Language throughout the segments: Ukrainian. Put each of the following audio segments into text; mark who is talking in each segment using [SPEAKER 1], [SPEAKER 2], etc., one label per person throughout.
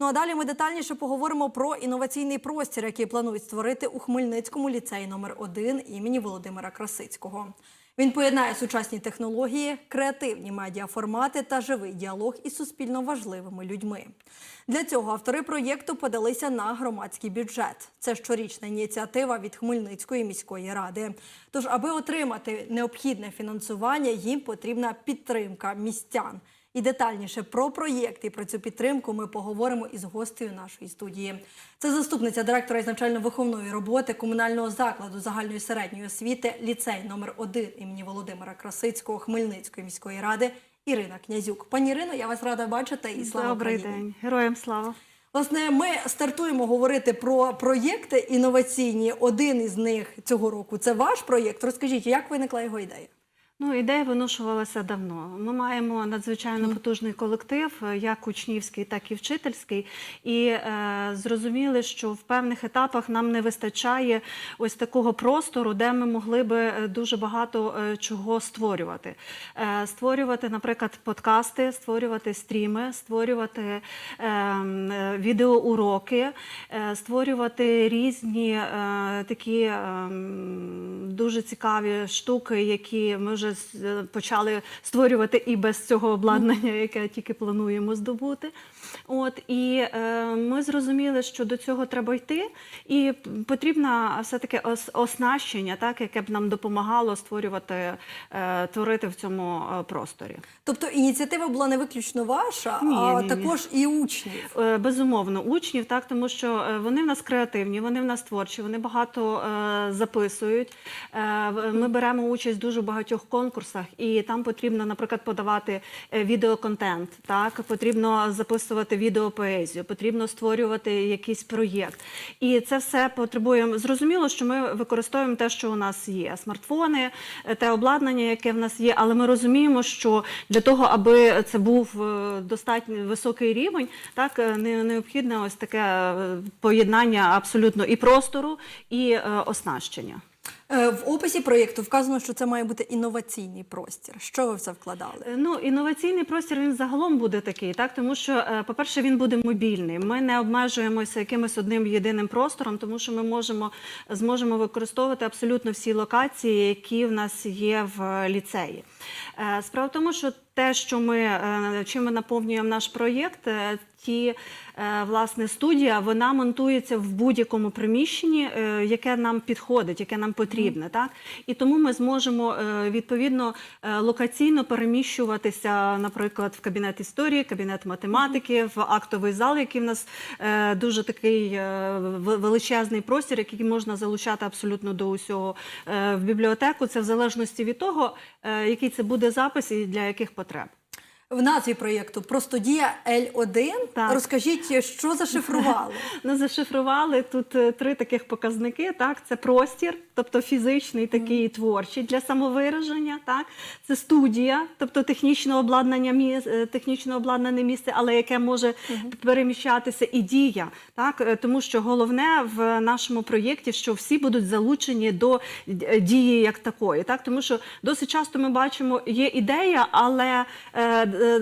[SPEAKER 1] Ну а далі ми детальніше поговоримо про інноваційний простір, який планують створити у Хмельницькому ліцеї номер 1 імені Володимира Красицького. Він поєднає сучасні технології, креативні медіаформати та живий діалог із суспільно важливими людьми. Для цього автори проєкту подалися на громадський бюджет. Це щорічна ініціатива від Хмельницької міської ради. Тож, аби отримати необхідне фінансування, їм потрібна підтримка містян. І детальніше про проєкт і про цю підтримку ми поговоримо із гостею нашої студії. Це заступниця директора із навчально-виховної роботи комунального закладу загальної середньої освіти ліцей номер 1 імені Володимира Красицького Хмельницької міської ради Ірина Князюк. Пані Ірино, я вас рада бачити і слава
[SPEAKER 2] Добрий
[SPEAKER 1] Україні.
[SPEAKER 2] день, героям слава.
[SPEAKER 1] Власне, ми стартуємо говорити про проєкти інноваційні. Один із них цього року це ваш проєкт. Розкажіть, як виникла його ідея?
[SPEAKER 2] Ну, ідея виношувалася давно. Ми маємо надзвичайно потужний колектив, е, як учнівський, так і вчительський. І е, зрозуміли, що в певних етапах нам не вистачає ось такого простору, де ми могли би е, дуже багато е, чого створювати. Е, створювати, наприклад, подкасти, створювати стріми, створювати е, е, відеоуроки, е, створювати різні е, такі е, дуже цікаві штуки, які ми вже з- е, почали створювати і без цього обладнання, яке тільки плануємо здобути. От і е, ми зрозуміли, що до цього треба йти, і потрібно все-таки ос- оснащення, так яке б нам допомагало створювати, е, творити в цьому е, просторі.
[SPEAKER 1] Тобто ініціатива була не виключно ваша,
[SPEAKER 2] Ні,
[SPEAKER 1] а
[SPEAKER 2] ні, ні.
[SPEAKER 1] також і учнів.
[SPEAKER 2] Е, Безумовно, учнів, так тому що е, вони в нас креативні, вони в нас творчі, вони багато е, записують. Е, ми беремо участь в дуже багатьох конкурсах, і там потрібно, наприклад, подавати е, відеоконтент. Так потрібно записувати відеопоезію, потрібно створювати якийсь проєкт. І це все потребує. Зрозуміло, що ми використовуємо те, що у нас є: смартфони, е, те обладнання, яке в нас є, але ми розуміємо, що для того, аби це був е, достатньо високий рівень, так необхідне ось таке поєднання абсолютно і простору, і оснащення.
[SPEAKER 1] Е, В описі проєкту вказано, що це має бути інноваційний простір. Що ви в це вкладали?
[SPEAKER 2] Е, Ну, інноваційний простір він загалом буде такий, так тому що, е, по-перше, він буде мобільний. Ми не обмежуємося якимось одним єдиним простором, тому що ми можемо зможемо використовувати абсолютно всі локації, які в нас є в ліцеї. Справа в тому, що те, що ми чим ми наповнюємо наш проєкт, ті власне студія, вона монтується в будь-якому приміщенні, яке нам підходить, яке нам потрібне. Так і тому ми зможемо е, відповідно е, локаційно переміщуватися, наприклад, в кабінет історії, кабінет математики, в актовий зал, який в нас е, дуже такий величезний простір, який можна залучати абсолютно до усього в бібліотеку. Це в залежності від того, який це буде запис і для яких потреб.
[SPEAKER 1] В назві проєкту Простодія L1.
[SPEAKER 2] Так.
[SPEAKER 1] Розкажіть, що зашифрували?
[SPEAKER 2] Ну, зашифрували тут е, три таких показники. Так, це простір, тобто фізичний, такий і творчий для самовираження. Так, це студія, тобто технічне обладнання міс- е, технічно обладнане місце, але яке може переміщатися, і дія. Так, е, тому що головне в нашому проєкті, що всі будуть залучені до дії як такої. Так, тому що досить часто ми бачимо, є ідея, але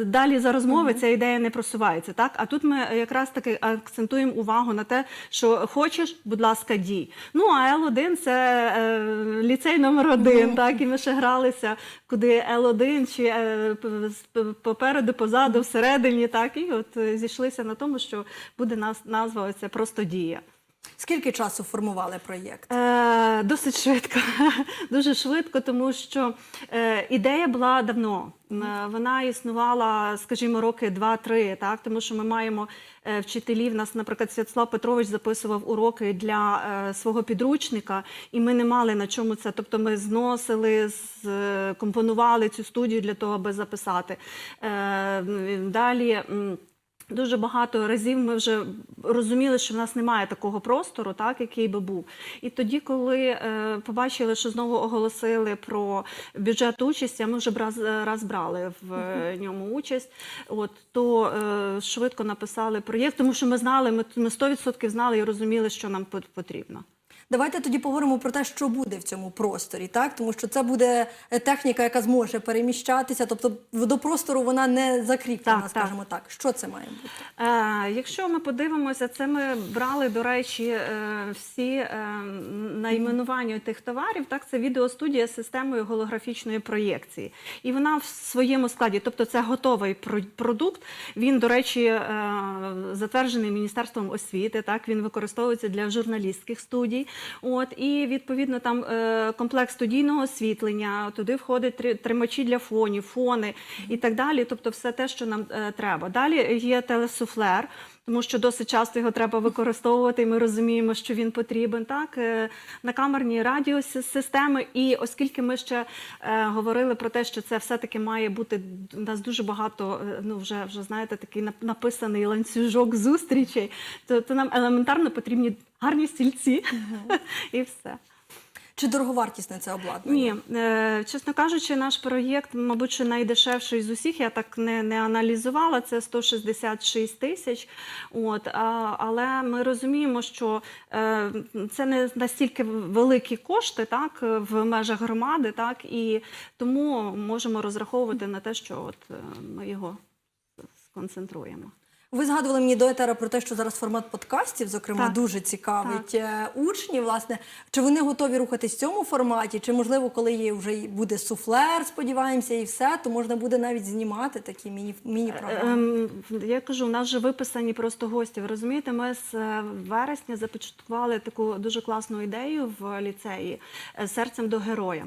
[SPEAKER 2] далі за розмови ця ідея не просувається. Так, а тут ми якраз таки акцентуємо увагу на те, що хочеш, будь ласка, дій. Ну а Л1 це е, ліцей номер один. Так, і ми ще гралися, куди Л1 чи е, попереду, позаду, всередині. Так, і от е, зійшлися на тому, що буде назва оця просто дія.
[SPEAKER 1] Скільки часу формували проєкт?
[SPEAKER 2] Е, досить швидко, дуже швидко, тому що е, ідея була давно. Е, Вона існувала, скажімо, роки два-три, так тому що ми маємо е, вчителів. Нас, наприклад, Святослав Петрович записував уроки для е, свого підручника, і ми не мали на чому це. Тобто, ми зносили, з- е, компонували цю студію для того, аби записати. Е, далі. Дуже багато разів ми вже розуміли, що в нас немає такого простору, так який би був. І тоді, коли е, побачили, що знову оголосили про бюджет участі, а ми вже раз, раз брали в е, ньому участь, от то е, швидко написали проєкт, тому що ми знали, ми, ми 100% знали і розуміли, що нам пот- потрібно.
[SPEAKER 1] Давайте тоді поговоримо про те, що буде в цьому просторі, так тому що це буде е, техніка, яка зможе переміщатися, тобто до простору вона не закріплена,
[SPEAKER 2] Так,
[SPEAKER 1] скажімо так. Що це має бути?
[SPEAKER 2] Е, Якщо ми подивимося, це ми брали, до речі, е, всі е, найменування тих товарів. Так, це відеостудія з системою голографічної проєкції. І вона в своєму складі, тобто це готовий про- продукт. Він, до речі, е, затверджений Міністерством освіти. Так, він використовується для журналістських студій. От і відповідно там е, комплекс студійного освітлення. Туди входить три- тримачі для фонів, фони і так далі. Тобто, все те, що нам е, треба. Далі є телесуфлер. Тому що досить часто його треба використовувати, і ми розуміємо, що він потрібен так е, на камерні радіосистеми. І оскільки ми ще е, говорили про те, що це все-таки має бути у нас дуже багато, е, ну вже вже знаєте, такий нап- написаний ланцюжок зустрічей, то, то нам елементарно потрібні гарні стільці і все.
[SPEAKER 1] Чи дороговартісне це обладнання?
[SPEAKER 2] Ні, е, чесно кажучи, наш проєкт, мабуть, що найдешевший з усіх. Я так не, не аналізувала. Це 166 тисяч. От а, але ми розуміємо, що е, це не настільки великі кошти, так в межах громади, так і тому можемо розраховувати на те, що от е, ми його сконцентруємо.
[SPEAKER 1] Ви згадували мені до етера про те, що зараз формат подкастів, зокрема,
[SPEAKER 2] Так.
[SPEAKER 1] дуже цікавить е, учнів. Власне, чи вони готові рухатись в цьому форматі? Чи можливо, коли є вже буде суфлер, сподіваємося, і все, то можна буде навіть знімати такі міні міні-програми?
[SPEAKER 2] Ем, Я кажу, у нас вже виписані просто гості. Ви розумієте, ми з е, вересня започаткували таку дуже класну ідею в ліцеї е, серцем до героя.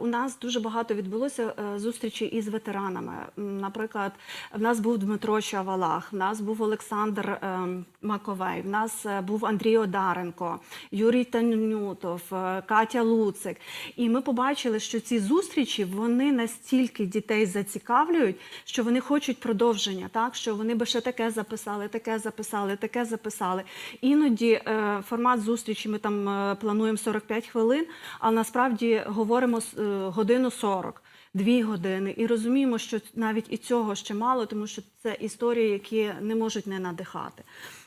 [SPEAKER 2] У нас дуже багато відбулося зустрічей із ветеранами. Наприклад, в нас був Дмитро Чавалах, в нас був Олександр ем, Маковей, в нас е, був Андрій Одаренко, Юрій Танютов, е, Катя Луцик. І ми побачили, що ці зустрічі вони настільки дітей зацікавлюють, що вони хочуть продовження, так що вони би ще таке записали, таке записали, таке записали. Іноді е, формат зустрічі ми там плануємо 45 хвилин, а насправді говоримо годину 40. Дві години і розуміємо, що навіть і цього ще мало, тому що це історії, які не можуть не надихати.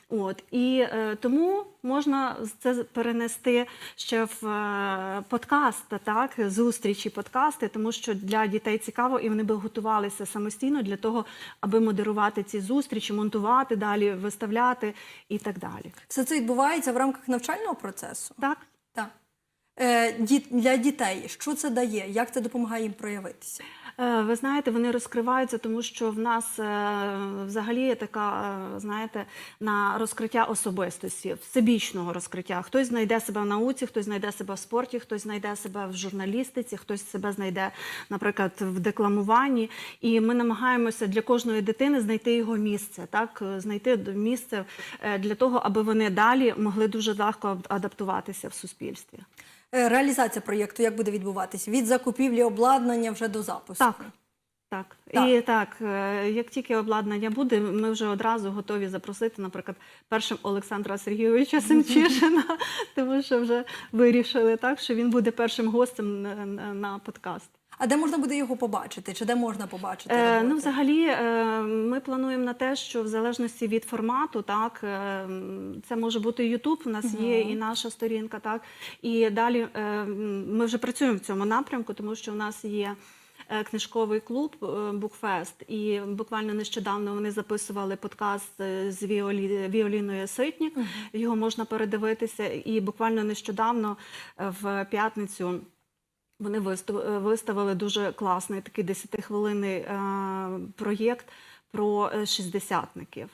[SPEAKER 2] От і е, тому можна це перенести ще в е, подкаст, так зустрічі, подкасти, тому що для дітей цікаво, і вони би готувалися самостійно для того, аби модерувати ці зустрічі, монтувати далі, виставляти і так далі.
[SPEAKER 1] Все це відбувається в рамках навчального процесу.
[SPEAKER 2] Так.
[SPEAKER 1] Так. Е, для дітей що це дає? Як це допомагає їм проявитися?
[SPEAKER 2] Е, Ви знаєте, вони розкриваються, тому що в нас е, взагалі є така, знаєте, на розкриття особистості, всебічного розкриття. Хтось знайде себе в науці, хтось знайде себе в спорті, хтось знайде себе в журналістиці, хтось себе знайде, наприклад, в декламуванні. І ми намагаємося для кожної дитини знайти його місце, так знайти місце для того, аби вони далі могли дуже легко адаптуватися в суспільстві.
[SPEAKER 1] Е, Реалізація проєкту як буде відбуватись? Від закупівлі обладнання вже до запуску?
[SPEAKER 2] Так. Так.
[SPEAKER 1] Так.
[SPEAKER 2] і так, е, як тільки обладнання буде, ми вже одразу готові запросити, наприклад, першим Олександра Сергійовича Семчишина, тому що вже вирішили так, що він буде першим гостем на, подкаст.
[SPEAKER 1] А де можна буде його побачити? Чи де можна побачити?
[SPEAKER 2] Е, ну, взагалі, е, ми плануємо на те, що в залежності від формату, так е, це може бути YouTube, у нас є і наша сторінка, так і далі е, ми вже працюємо в цьому напрямку, тому що у нас є. е, Книжковий клуб Букфест, і буквально нещодавно вони записували подкаст е, з Віолі, Віоліною Ситнік. Його можна передивитися. І буквально нещодавно е, в п'ятницю вони е, виставили дуже класний такий 10-хвилинний е, проєкт про е, шістдесятників.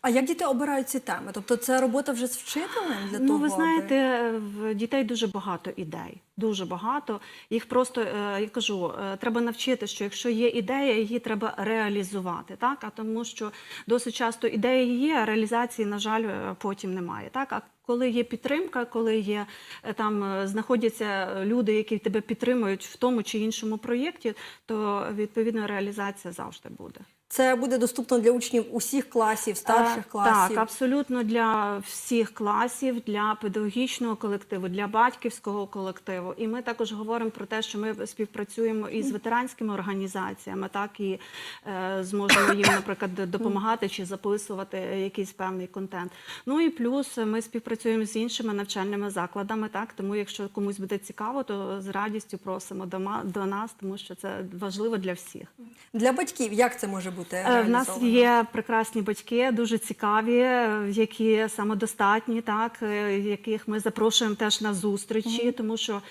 [SPEAKER 1] А як діти обирають ці теми? Тобто це робота вже з вчителем для
[SPEAKER 2] Ну,
[SPEAKER 1] того,
[SPEAKER 2] ви знаєте, в дітей дуже багато ідей. Дуже багато. Їх просто е, я кажу, е, треба навчити, що якщо є ідея, її треба реалізувати. Так, а тому що досить часто ідеї є, а реалізації, на жаль, е, потім немає. Так, а коли є підтримка, коли є там знаходяться люди, які тебе підтримують в тому чи іншому проєкті, то відповідно реалізація завжди буде.
[SPEAKER 1] Це буде доступно для учнів усіх класів, старших
[SPEAKER 2] Е,
[SPEAKER 1] класів.
[SPEAKER 2] Так, абсолютно для всіх класів, для педагогічного колективу, для батьківського колективу. І ми також говоримо про те, що ми співпрацюємо із ветеранськими організаціями, так і е, зможемо їм, наприклад, допомагати чи записувати якийсь певний контент. Ну і плюс ми співпрацюємо з іншими навчальними закладами. Так, тому якщо комусь буде цікаво, то з радістю просимо до, до нас, тому що це важливо для всіх.
[SPEAKER 1] Для батьків як це може бути?
[SPEAKER 2] Е, В нас є прекрасні батьки, дуже цікаві, е, які самодостатні, так е, яких ми запрошуємо теж на зустрічі, тому що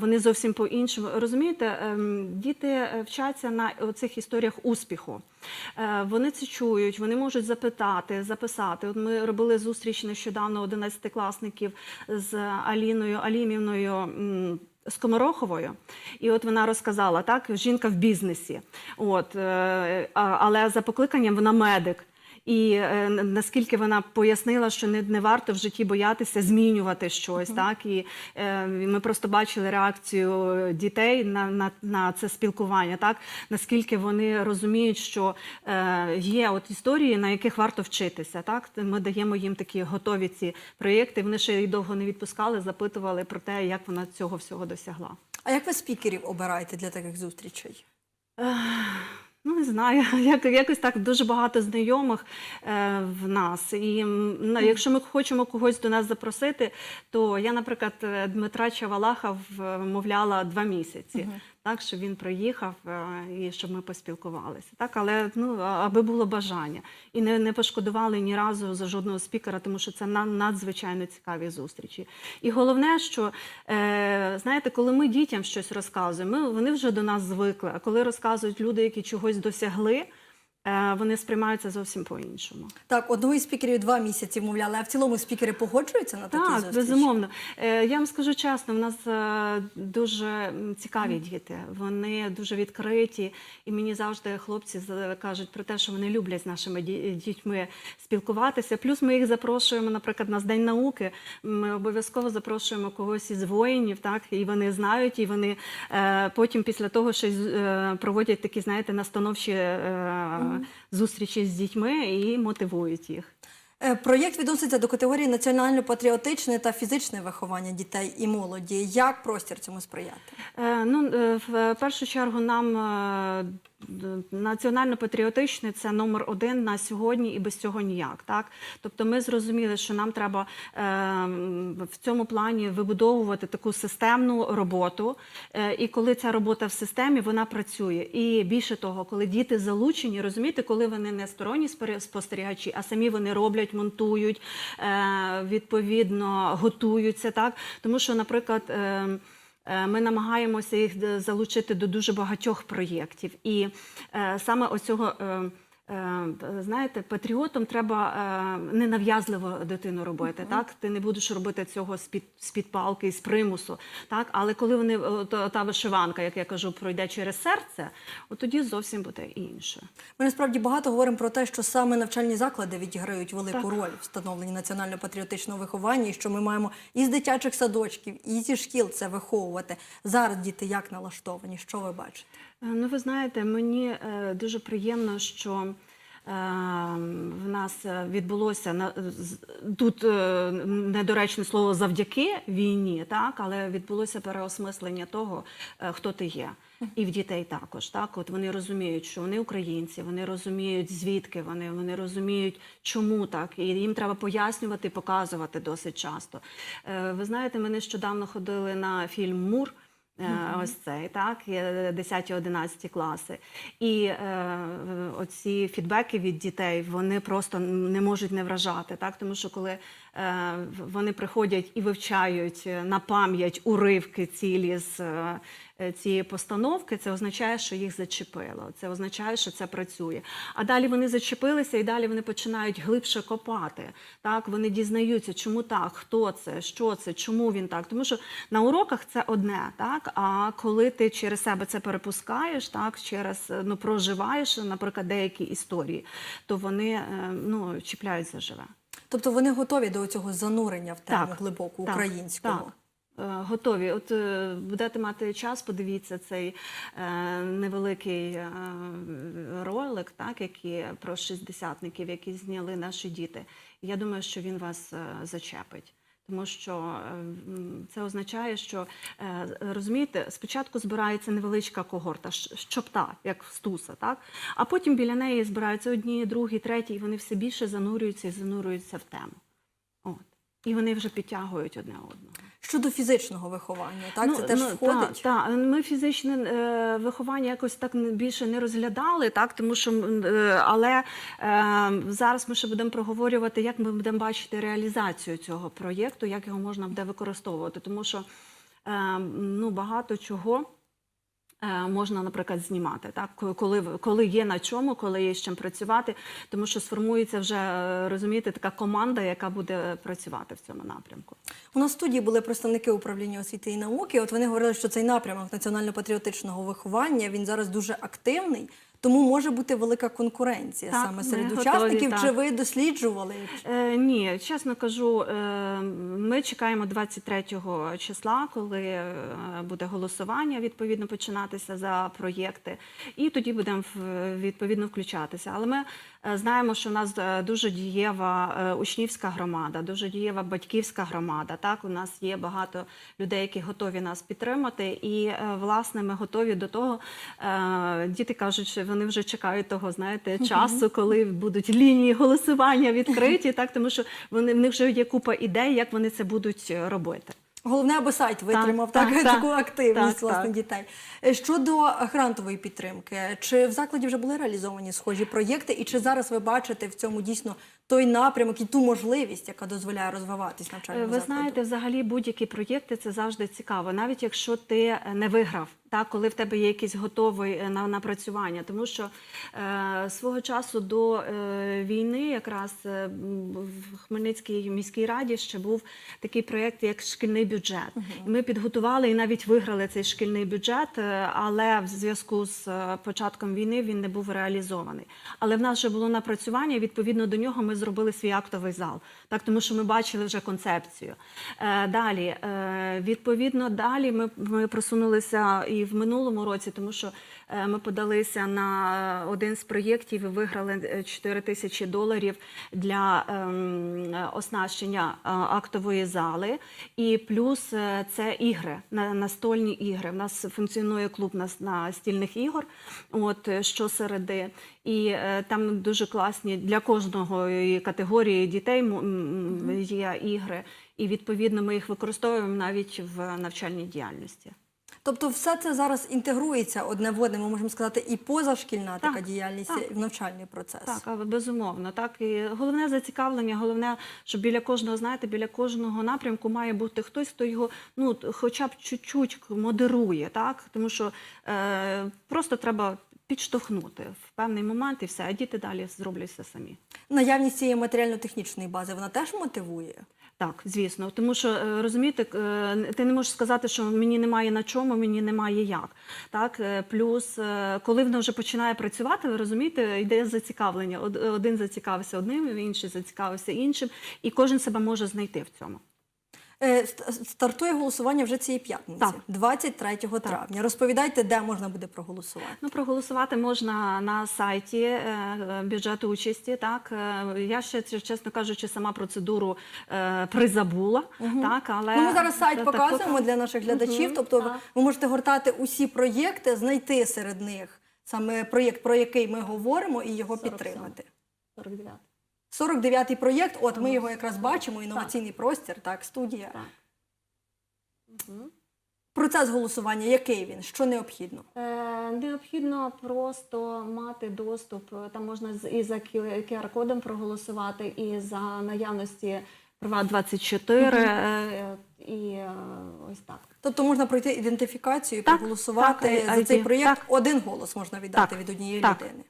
[SPEAKER 2] вони зовсім по-іншому. Розумієте, ем, діти вчаться на цих історіях успіху. Вони це чують, вони можуть запитати, записати. От ми робили зустріч нещодавно 11-класників з Аліною Алімівною. Скомороховою, і от вона розказала так: жінка в бізнесі, от е, але за покликанням вона медик. І е, наскільки вона пояснила, що не, не варто в житті боятися змінювати щось, так і е, ми просто бачили реакцію дітей на, на, на це спілкування, так наскільки вони розуміють, що е, є от історії, на яких варто вчитися. Так ми даємо їм такі готові ці проєкти. Вони ще й довго не відпускали, запитували про те, як вона цього всього досягла.
[SPEAKER 1] А як ви спікерів обираєте для таких зустрічей?
[SPEAKER 2] Ну, не знаю, як, якось так дуже багато знайомих е, в нас. І ну, якщо ми хочемо когось до нас запросити, то я, наприклад, е, Дмитра Чавалаха вмовляла два місяці, так, щоб він приїхав е, і щоб ми поспілкувалися. Так, але ну, аби було бажання. І не, не пошкодували ні разу за жодного спікера, тому що це на- надзвичайно цікаві зустрічі. І головне, що е, знаєте, коли ми дітям щось розказуємо, ми, вони вже до нас звикли. А коли розказують люди, які чогось досягли, вони сприймаються зовсім по-іншому.
[SPEAKER 1] Так, одного із спікерів два місяці вмовляли, а в цілому спікери погоджуються на такі
[SPEAKER 2] Так,
[SPEAKER 1] зустрічі?
[SPEAKER 2] безумовно. Е, Я вам скажу чесно, в нас е, дуже цікаві діти. Вони дуже відкриті, і мені завжди хлопці кажуть про те, що вони люблять з нашими дітьми спілкуватися. Плюс ми їх запрошуємо, наприклад, на День науки. Ми обов'язково запрошуємо когось із воїнів, так і вони знають, і вони е, потім після того е, проводять такі, знаєте, настановчі е, зустрічі з дітьми і мотивують їх.
[SPEAKER 1] Е, Проєкт відноситься до категорії національно-патріотичне та фізичне виховання дітей і молоді. Як простір цьому сприяти?
[SPEAKER 2] Е, Ну, е, в першу чергу нам національно-патріотичне це номер один на сьогодні і без цього ніяк. Так? Тобто ми зрозуміли, що нам треба е, в цьому плані вибудовувати таку системну роботу. Е, І коли ця робота в системі, вона працює. І більше того, коли діти залучені, розумієте, коли вони не сторонні спостерігачі, а самі вони роблять, монтують, е, відповідно готуються. Так? Тому що, наприклад, Е, Ми намагаємося їх залучити до дуже багатьох проєктів. І саме саме оцього. Е, Знаєте, патріотом треба е, ненав'язливо дитину робити. Так, ти не будеш робити цього з під з під палки, з примусу. Так, але коли вони та вишиванка, як я кажу, пройде через серце, от тоді зовсім буде інше.
[SPEAKER 1] Ми насправді багато говоримо про те, що саме навчальні заклади відіграють велику
[SPEAKER 2] Так.
[SPEAKER 1] роль в встановленні національно-патріотичного виховання, і що ми маємо і з дитячих садочків, і зі шкіл це виховувати. Зараз діти як налаштовані? Що ви бачите?
[SPEAKER 2] Е, Ну, ви знаєте, мені е, дуже приємно, що е, в нас відбулося тут недоречне слово завдяки війні, так, але відбулося переосмислення того, хто ти є. І в дітей також. Так, от вони розуміють, що вони українці, вони розуміють, звідки вони, вони розуміють, чому так. І їм треба пояснювати, показувати досить часто. Ви знаєте, ми нещодавно ходили на фільм Мур. Е, Ось цей, так, 10-11 класи. І е, оці фідбеки від дітей вони просто не можуть не вражати, так, тому що коли вони приходять і вивчають е, на пам'ять уривки цілі з е, е, цієї постановки, це означає, що їх зачепило. Це означає, що це працює. А далі вони зачепилися, і далі вони починають глибше копати. Так, вони дізнаються, чому так, хто це, що це, чому він так. Тому що на уроках це одне, так. А коли ти через себе це перепускаєш, так через е, ну проживаєш, наприклад, деякі історії, то вони е, ну чіпляють заживе.
[SPEAKER 1] Тобто вони готові до цього занурення в тему
[SPEAKER 2] Так,
[SPEAKER 1] глибоку
[SPEAKER 2] так,
[SPEAKER 1] українського.
[SPEAKER 2] так. е, готові. От е, будете мати час, подивіться цей е, невеликий е, ролик, так, які, про шістдесятників, які зняли наші діти. Я думаю, що він вас е, зачепить. Тому що е, це означає, що е, розумієте, спочатку збирається невеличка когорта, щопта, як стуса, так? А потім біля неї збираються одні, другі, треті, і вони все більше занурюються і занурюються в тему. От. І вони вже підтягують одне одного.
[SPEAKER 1] Щодо фізичного виховання, так це теж входить.
[SPEAKER 2] Так, та. ми фізичне е, виховання якось так більше не розглядали, так тому що е, але е, зараз ми ще будемо проговорювати, як ми будемо бачити реалізацію цього проєкту, як його можна буде використовувати, тому що е, ну багато чого. Е, Можна, наприклад, знімати, так коли коли є на чому, коли є з чим працювати, тому що сформується вже е, розумієте, така команда, яка буде працювати в цьому напрямку.
[SPEAKER 1] У нас в студії були представники управління освіти і науки. От вони говорили, що цей напрямок національно-патріотичного виховання він зараз дуже активний, тому може бути велика конкуренція
[SPEAKER 2] Так,
[SPEAKER 1] саме серед
[SPEAKER 2] готові,
[SPEAKER 1] учасників.
[SPEAKER 2] так.
[SPEAKER 1] Чи ви досліджували?
[SPEAKER 2] Е, ні, чесно кажу, е, ми чекаємо 23 числа, коли е, буде голосування, відповідно починатися за проєкти, і тоді будемо відповідно включатися. Але ми знаємо, що в нас е, дуже дієва е, учнівська громада, дуже дієва батьківська громада. Так, у нас є багато людей, які готові нас підтримати, і е, власне ми готові до того. е, Діти кажуть, що вони вже чекають того, знаєте, часу, коли будуть лінії голосування відкриті, так тому що вони в них вже є купа ідей, як вони це будуть е, робити.
[SPEAKER 1] Головне, аби сайт витримав так,
[SPEAKER 2] так,
[SPEAKER 1] таку активність
[SPEAKER 2] Так,
[SPEAKER 1] власне
[SPEAKER 2] так.
[SPEAKER 1] дітей. Е, Щодо грантової підтримки, чи в закладі вже були реалізовані схожі проєкти, і чи зараз ви бачите в цьому дійсно той напрямок і ту можливість, яка дозволяє розвиватись навчальному
[SPEAKER 2] Ви
[SPEAKER 1] закладу?
[SPEAKER 2] знаєте, взагалі будь-які проєкти це завжди цікаво, навіть якщо ти не виграв, так, коли в тебе є якийсь готовий е, на напрацювання. Тому що е, свого часу до е, війни, якраз е, в Хмельницькій міській раді ще був такий проєкт, як шкільний бюджет. І ми підготували і навіть виграли цей шкільний бюджет, е, але в зв'язку з е, початком війни він не був реалізований. Але в нас вже було напрацювання, і відповідно до нього ми зробили свій актовий зал, так тому що ми бачили вже концепцію. Е, далі, е, відповідно, далі ми, ми просунулися і в минулому році, тому що е, ми подалися на один з проєктів і виграли е, 4 тисячі доларів для ем, е, оснащення е, актової зали. І плюс е, це ігри, на- настольні ігри. У нас функціонує клуб нас- настільних ігор, от е, щосереди. І е, там дуже класні для кожної категорії дітей є ігри. І відповідно ми їх використовуємо навіть в навчальній діяльності.
[SPEAKER 1] Тобто, все це зараз інтегрується одне в одне, ми можемо сказати, і позашкільна така діяльність,
[SPEAKER 2] так.
[SPEAKER 1] і в навчальний процес.
[SPEAKER 2] Так, безумовно. Так і головне зацікавлення, головне, що біля кожного, знаєте, біля кожного напрямку має бути хтось, хто його ну хоча б чуть-чуть модерує, так тому що е, просто треба підштовхнути в певний момент і все, а діти далі зроблять все самі.
[SPEAKER 1] Наявність цієї матеріально-технічної бази вона теж мотивує.
[SPEAKER 2] Так, звісно, тому що е, розумієте, е, ти не можеш сказати, що мені немає на чому, мені немає як. Так, е, плюс, коли воно вже починає працювати, ви розумієте, йде зацікавлення. Один зацікавився одним, інший зацікавився іншим, і кожен себе може знайти в цьому.
[SPEAKER 1] Е, ст- Стартує голосування вже цієї п'ятниці,
[SPEAKER 2] Так.
[SPEAKER 1] 23 травня. Розповідайте, де можна буде проголосувати.
[SPEAKER 2] Ну, проголосувати можна на сайті е, бюджету участі. Так Е, я ще чесно кажучи, сама процедуру е, призабула. Так, але
[SPEAKER 1] Ну, ми зараз сайт показуємо
[SPEAKER 2] так,
[SPEAKER 1] для наших глядачів.
[SPEAKER 2] Мгм,
[SPEAKER 1] тобто,
[SPEAKER 2] так.
[SPEAKER 1] ви можете гортати усі проєкти, знайти серед них саме проєкт, про який ми говоримо, і його
[SPEAKER 2] 47.
[SPEAKER 1] підтримати.
[SPEAKER 2] 49.
[SPEAKER 1] 49-й проєкт. От ми його якраз бачимо. Інноваційний простір, так, студія.
[SPEAKER 2] Так.
[SPEAKER 1] Процес голосування, який він, що необхідно?
[SPEAKER 2] Е, Необхідно просто мати доступ. е, Там можна з- і за QR-кодом проголосувати, і за наявності Приват 24 е, і е, ось так.
[SPEAKER 1] Тобто можна пройти ідентифікацію, і
[SPEAKER 2] Так,
[SPEAKER 1] проголосувати
[SPEAKER 2] так,
[SPEAKER 1] за
[SPEAKER 2] ID,
[SPEAKER 1] цей проєкт.
[SPEAKER 2] так.
[SPEAKER 1] Один голос можна віддати
[SPEAKER 2] Так,
[SPEAKER 1] від однієї
[SPEAKER 2] так.
[SPEAKER 1] людини.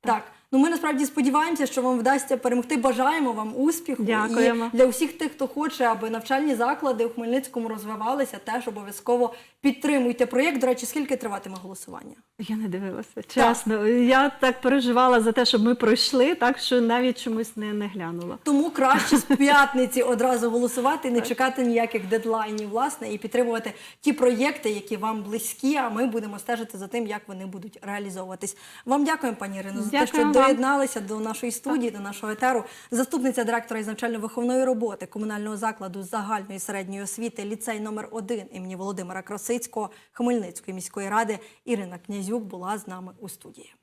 [SPEAKER 1] Так, ну Ну ми насправді сподіваємося, що вам вдасться перемогти. Бажаємо вам успіху.
[SPEAKER 2] Дякуємо.
[SPEAKER 1] І для усіх тих, хто хоче, аби навчальні заклади у Хмельницькому розвивалися, теж обов'язково підтримуйте проєкт. До речі, скільки триватиме голосування?
[SPEAKER 2] Я не дивилася, чесно. Я так переживала за те, щоб ми пройшли, так що навіть чомусь не, не глянула.
[SPEAKER 1] Тому краще з п'ятниці одразу голосувати, не чекати ніяких дедлайнів, власне, і підтримувати ті проєкти, які вам близькі. А ми будемо стежити за тим, як вони будуть реалізовуватись. Вам дякуємо, пані Ірино, за те, що
[SPEAKER 2] вам.
[SPEAKER 1] Доєдналися до нашої студії, до нашого етеру. Заступниця директора із навчально-виховної роботи комунального закладу загальної середньої освіти ліцей номер 1 імені Володимира Красицького Хмельницької міської ради Ірина Князюк була з нами у студії.